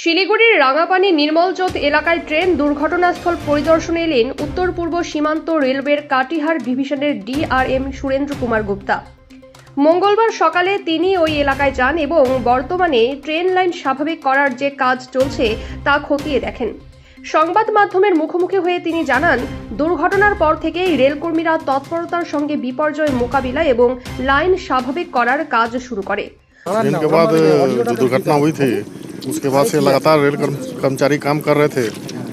শিলিগুড়ির রাঙাপানি নির্মলজোত এলাকায় ট্রেন দুর্ঘটনাস্থল পরিদর্শনে এলেন উত্তর পূর্ব সীমান্ত রেলওয়ের কাটিহার ডিভিশনের ডিআরএম সুরেন্দ্র কুমার গুপ্তা। মঙ্গলবার সকালে তিনি ওই এলাকায় যান এবং বর্তমানে ট্রেন লাইন স্বাভাবিক করার যে কাজ চলছে তা খতিয়ে দেখেন। সংবাদ মাধ্যমের মুখোমুখি হয়ে তিনি জানান, দুর্ঘটনার পর থেকেই রেলকর্মীরা তৎপরতার সঙ্গে বিপর্যয় মোকাবিলা এবং লাইন স্বাভাবিক করার কাজ শুরু করে। उसके बाद से लगातार रेल कर्म- कर्मचारी काम कर रहे थे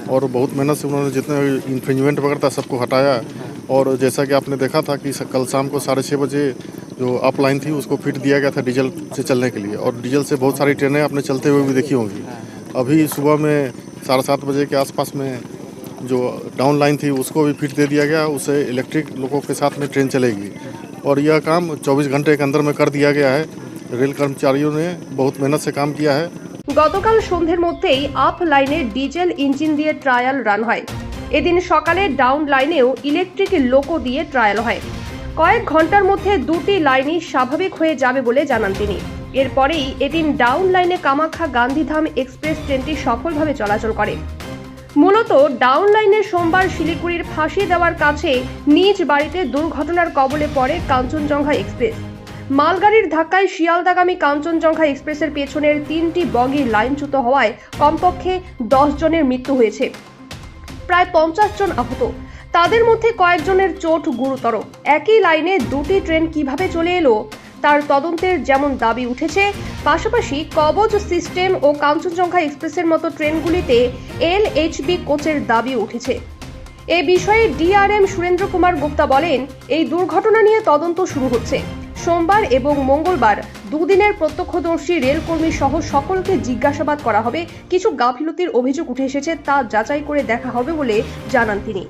और बहुत मेहनत से उन्होंने जितने इन्फ्रिंजमेंट वगैरह था सबको हटाया और जैसा कि आपने देखा था कि कल शाम को साढ़े छः बजे जो अप लाइन थी उसको फिट दिया गया था डीजल से चलने के लिए और डीजल से बहुत सारी ट्रेनें आपने चलते हुए भी देखी होंगी। अभी सुबह में साढ़े सात बजे के आसपास में जो डाउन लाइन थी उसको भी फिट दे दिया गया, उससे इलेक्ट्रिक लोगों के साथ में ट्रेन चलेगी और यह काम 24 घंटे के अंदर में कर दिया गया है। रेल कर्मचारियों ने बहुत मेहनत से काम किया है। গতকাল সন্ধ্যের মধ্যেই আপ লাইনে ডিজেল ইঞ্জিন দিয়ে ট্রায়াল রান হয়। এদিন সকালে ডাউন লাইনেও ইলেকট্রিক লোকো দিয়ে ট্রায়াল হয়। কয়েক ঘণ্টার মধ্যে দুটি লাইনই স্বাভাবিক হয়ে যাবে বলে জানান তিনি। এরপরেই এদিন ডাউন লাইনে কামাখ্যা গান্ধীধাম এক্সপ্রেস ট্রেনটি সফলভাবে চলাচল করে। মূলত ডাউন লাইনে সোমবার শিলিগুড়ির ফাঁসি দেওয়ার কাছে নিজ বাড়িতে দুর্ঘটনার কবলে পড়ে কাঞ্চনজঙ্ঘা এক্সপ্রেস। মালগাড়ির ধাক্কায় শিয়ালদাগামী কাঞ্চনজঙ্ঘা এক্সপ্রেসের পেছনের তিনটি বগি লাইনচ্যুত হওয়ায় কমপক্ষে দশ জনের মৃত্যু হয়েছে। প্রায় পঞ্চাশ জন আহত। তাদের মধ্যে কয়েকজনের চোট গুরুতর। একই লাইনে দুটি ট্রেন কীভাবে চলে এলো, তার তদন্তের যেমন দাবি উঠেছে, পাশাপাশি কবচ সিস্টেম ও কাঞ্চনজঙ্ঘা এক্সপ্রেসের মতো ট্রেনগুলিতে এল এইচবি কোচের দাবি উঠেছে। এ বিষয়ে ডিআরএম সুরেন্দ্র কুমার গুপ্তা বলেন, এই দুর্ঘটনা নিয়ে তদন্ত শুরু হচ্ছে। সোমবার এবং মঙ্গলবার দুদিনের প্রত্যক্ষদর্শী রেলকর্মী সহ সকলকে জিজ্ঞাসাবাদ করা হবে। কিছু গাফিলতির অভিযোগ উঠে এসেছে তা যাচাই করে দেখা হবে বলে জানান তিনি।